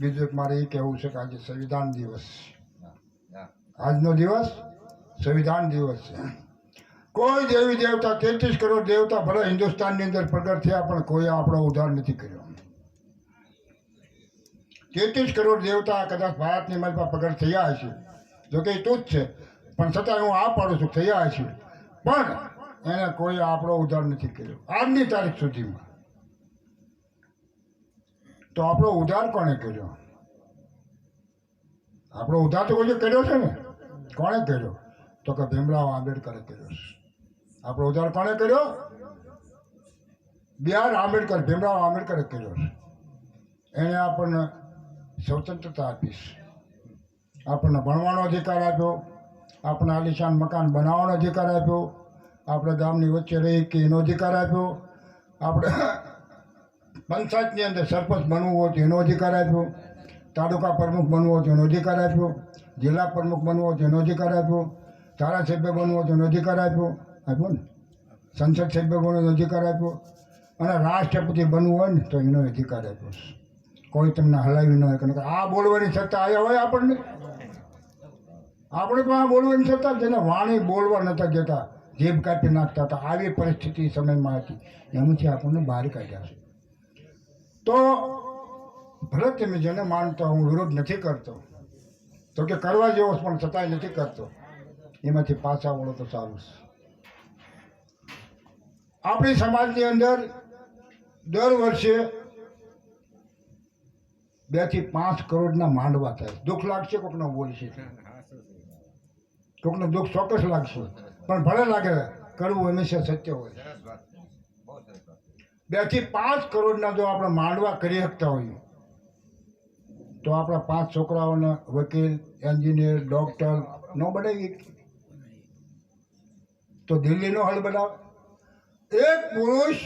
બીજું એક મારે એ કહેવું છે કે આજે સંવિધાન દિવસ આજનો દિવસ સંવિધાન દિવસ છે. કોઈ દેવી દેવતા તેત્રીસ કરોડ દેવતા ભલે હિન્દુસ્તાનની અંદર પ્રગટ થયા પણ કોઈ આપણો ઉદ્ધાર નથી કર્યો. તેત્રીસ કરોડ દેવતા કદાચ ભારતની મલમાં પ્રગટ થયા હશે. જોકે એ તું જ છે. પણ છતાં હું આ પાડું છું થયા હશે. પણ એને કોઈ આપણો ઉદ્ધાર નથી કર્યો. આજની તારીખ સુધીમાં. તો આપણો ઉધાર કોણે કર્યો? આપણો ઉધાર તો કોઈ કર્યો છે ને? કોણે કર્યો? તો કે ભીમરાવ આંબેડકરે કર્યો છે. આપણો ઉધાર કોણે કર્યો? બી આર આંબેડકર, ભીમરાવ આંબેડકરે કર્યો છે. એણે આપણને સ્વતંત્રતા આપી છે. આપણને ભણવાનો અધિકાર આપ્યો. આપણને આલિશાન મકાન બનાવવાનો અધિકાર આપ્યો. આપણે ગામની વચ્ચે રહી કે એનો અધિકાર આપ્યો. આપણે પંચાયતની અંદર સરપંચ બનવું હોય તો એનો અધિકાર આપ્યો. તાલુકા પ્રમુખ બનવો હોય તો એનો અધિકાર આપ્યો. જિલ્લા પ્રમુખ બનવો હોય તો એનો અધિકાર આપ્યો. ધારાસભ્ય બનવો હોય તો એનો અધિકાર આપ્યો. આપ્યો ને? સંસદ સભ્ય બનવાનો અધિકાર આપ્યો. અને રાષ્ટ્રપતિ બનવું હોય ને તો એનો અધિકાર આપ્યો. કોઈ તમને હલાવી ન હોય. આ બોલવાની સત્તા આવ્યા હોય આપણને. આપણે પણ આ બોલવાની સત્તા જેને વાણી બોલવા નહોતા જતા જીભ કાપી નાખતા હતા. આવી પરિસ્થિતિ સમયમાં હતી. એમાંથી આપણને બહાર કાઢ્યા છે. તો ભલે તમે જેને માનતા હું વિરોધ નથી કરતો. તો કે કરવા જેવો પણ છતાંય નથી કરતો. એમાંથી પાછા વળો તો સારું છે. આપણી સમાજની અંદર દર વર્ષે બેથી પાંચ કરોડના માંડવા થાય દુઃખ લાગશે, કોકનો બોલશે કોકનો દુઃખ ચોક્કસ લાગશે. પણ ભલે લાગે, કરવું હંમેશા સત્ય હોય. બેથી પાંચ કરોડના જો આપણે માંડવા કરી શકતા હોઈએ, તો આપણા પાંચ છોકરાઓને વકીલ, એન્જિનિયર, ડોક્ટર, ન બનાવી તો દિલ્હીનો હલ બનાવ. એક પુરુષ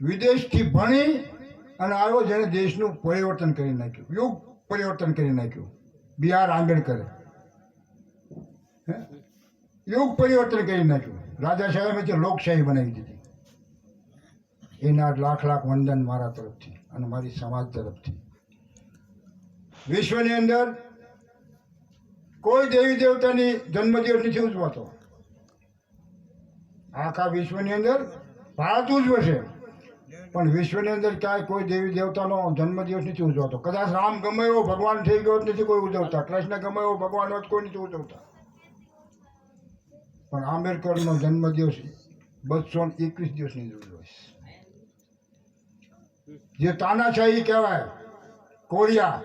વિદેશથી ભણી અને આવ્યો જેને દેશનું પરિવર્તન કરી નાખ્યું, યુગ પરિવર્તન કરી નાખ્યું, બિહાર આંબેડકરે? યુગ પરિવર્તન કરી નાખ્યું. રાજા સાહેબે જે લોકશાહી બનાવી દીધી. એના લાખ લાખ વંદન મારા તરફથી અને મારી સમાજ તરફથી. વિશ્વની અંદર કોઈ દેવી દેવતાની જન્મદિવસ નથી ઉજવાતો. આખા વિશ્વની અંદર ભારત ઉજવશે. પણ વિશ્વની અંદર ક્યાંય કોઈ દેવી દેવતાનો જન્મદિવસ નથી ઉજવાતો. કદાચ રામ ગમે એવો ભગવાન થઈ ગયો નથી કોઈ ઉજવતા. કૃષ્ણ ગમે એવો ભગવાન હોત કોઈ નથી ઉજવતા. પણ આંબેડકરનો જન્મદિવસ બસો એકવીસ દિવસની ઉજવાય જે તાનાશાહી કહેવાય, કોરિયા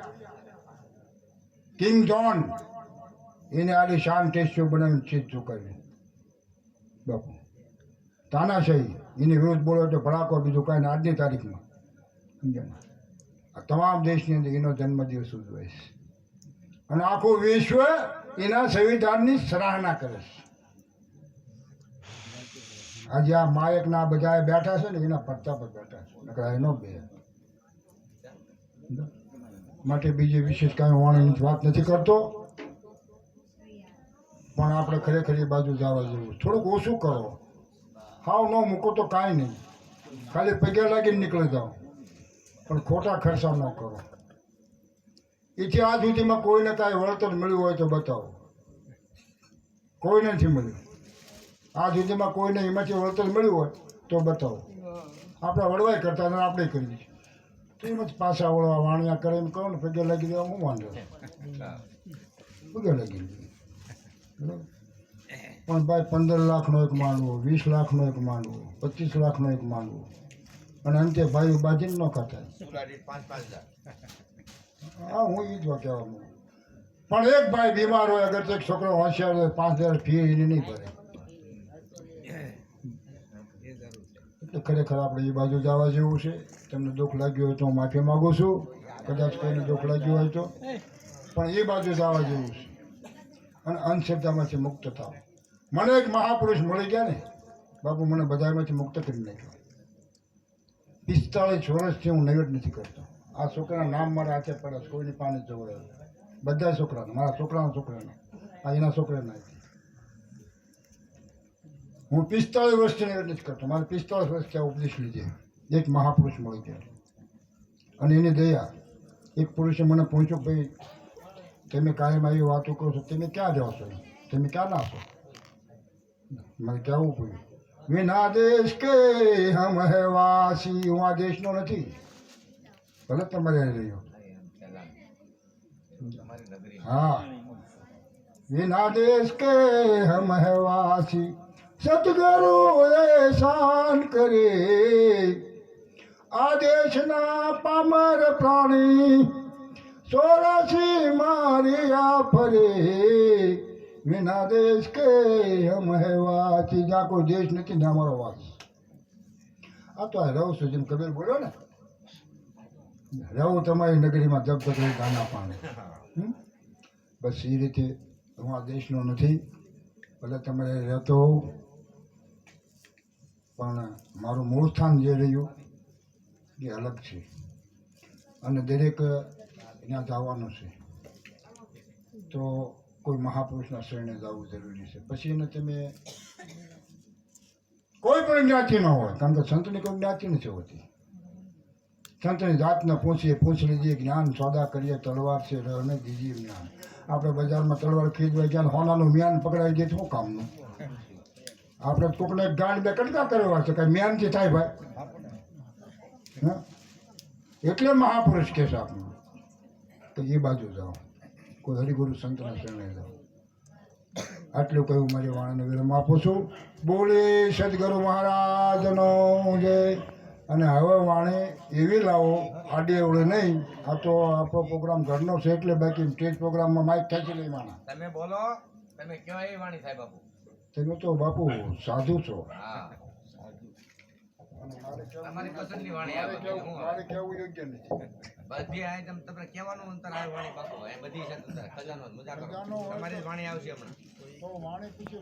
કિંગ જોન, એને આલી શાન ટેસ્ટીઓ બનાવીને છે કર્યું. બાપુ, તાનાશાહી, એની વિરુદ્ધ બોલો તો ભડાકો બીજું કાંઈ આજની તારીખમાં. સમજ્યા આ તમામ દેશની અંદર એનો જન્મદિવસ ઉજવાય અને આખું વિશ્વ એના સંવિધાનની સરાહના કરે છે. આજે આ માયકના બધા બેઠા છે ને એના પડતા પર બેઠા છે. એનો બે. માટે બીજી વિશેષ કાંઈ વાણીની વાત નથી કરતો. પણ આપણે ખરેખર એ બાજુ જવા જેવું. થોડુંક ઓછું કરો. હાવ ન મૂકો તો કાંઈ નહીં. ખાલી પગે લાગીને નીકળી જાઓ. પણ ખોટા ખર્ચા ન કરો. એથી આ સુધીમાં કોઈને કાંઈ વળતર મળ્યું હોય તો બતાવો. કોઈ નથી મળ્યું. આ સુધીમાં કોઈને એમાંથી વળતર મળ્યું હોય તો બતાવો. આપણે વળવાય કરતા આપણે કરી દઈશું તો એમ જ પાછા વળવા વાણિયા કરે એમ કહો ને પગે લાગી દેવા હું વાંધો પગે લાગી પણ ભાઈ પંદર લાખનો એક માંડવો વીસ લાખનો એક માંડવો પચીસ લાખનો એક માંડવો અને અંતે ભાઈ બાજીને ન ખાતા. હા હું એ જ કહેવા માંગુ પણ એક ભાઈ બીમાર હોય અગર એક છોકરો હોશિયાર હોય પાંચ હજાર ફી એને નહીં ભરે. ખરેખર આપણે એ બાજુ જવા જેવું છે. તમને દુઃખ લાગ્યું હોય તો હું માફી માગું છું. કદાચ કોઈને દુઃખ લાગ્યું હોય તો. પણ એ બાજુ જવા જેવું છે. અને અંધશ્રદ્ધામાંથી મુક્ત થાવ મને એક મહાપુરુષ મળી ગયા ને. બાપુ મને બધામાંથી મુક્ત કરી નાખ્યો. પિસ્તાળીસ વર્ષથી હું નૈવેદ નથી કરતો. આ છોકરાના નામ મારા હાથે પડે કોઈની પાને જોડાય બધા છોકરાના. મારા છોકરાના છોકરાના. આ એના છોકરાના હું પિસ્તાળીસ વર્ષથી નથી કરતો. મારે પિસ્તાળીસ વર્ષથી આ ઉપદેશ લીધે. એક મહાપુરુષ મળી ગયા. અને એની દયા. એક પુરુષે મને પૂછ્યું, ભાઈ, તમે કાયમ આવી વાતો કરો છો, તમે ક્યાં જાઓ છો? તમે ક્યાં ના છો? મારે કહેવું પડ્યું. વિના દેશ કે હમ હે વાસી? હું આ દેશનો નથી. ભલે તમારે અહીં રહ્યો. હા. વિના દેશ કે હમ હે વાસી? સદગુરુ એસાન કરે. આ દેશના પામર પ્રાણી સોરાશી મારિયા ફરે. વિના દેશ કે હમ હે વાસી. જ્યાં કોઈ દેશ નથી, ને અમારો વાસ. આ તો રહું છું જેમ કબીર બોલો ને. રહું તમારી નગરીમાં જબ તક ગાના પાણી? બસ એ રીતે આ દેશનો નથી. ભલે તમારે રહેતો હોઉં. પણ મારું મૂળ સ્થાન જે રહ્યું, એ અલગ છે. અને દરેક ત્યાં જવાનું છે. તો કોઈ મહાપુરુષના શરણે જવું જરૂરી છે. પછી એને તમે કોઈ પણ જ્ઞાતિ ન હોય, કારણ કે સંતની કોઈ જ્ઞાતિ નથી હોતી. સંતની જાતને પૂછીએ, પૂછી લીધીએ જ્ઞાન સોદા કરીએ, તલવાર છે રહને દીજીએ જ્ઞાન. આપણે બજારમાં તલવાર ખરીદવા ગયા હોનાનું મ્યાન પકડાવી દઈએ શું કામનું? આપણે કોકને ગાંડ બે કટકા કરવા છે, કાંઈ મ્યાનથી થાય ભાઈ? એટલે મહાપુરુષ કે છે આપણને તો એ બાજુ જાઓ. કોઈ હરિગુરુ સંતના શરણે જાઓ. આટલું કહ્યું મારી વાણાને વિરામ આપું છું. બોલે સદગુરુ મહારાજનો જય. અને હવે વાણી એવી લાવો, આડી એવડે નહીં. આ તો આપણો પ્રોગ્રામ ઘરનો છે, એટલે બાકી સ્ટેજ પ્રોગ્રામમાં માઇક ખેંચી નહીં માણા તમે બોલો, તમે કયો એ વાણી થાય બાપુ તમે તો બાપુ સાધુ છો. મારે કહેવું યોગ્ય નથી. બધી આ તમ તમને કહેવાનું અંતર આવે વાણી બાપુ એ બધી છે ખજાનો મજા કરો. તમારી વાણી આવશે હમણાં. તો વાણી પૂછી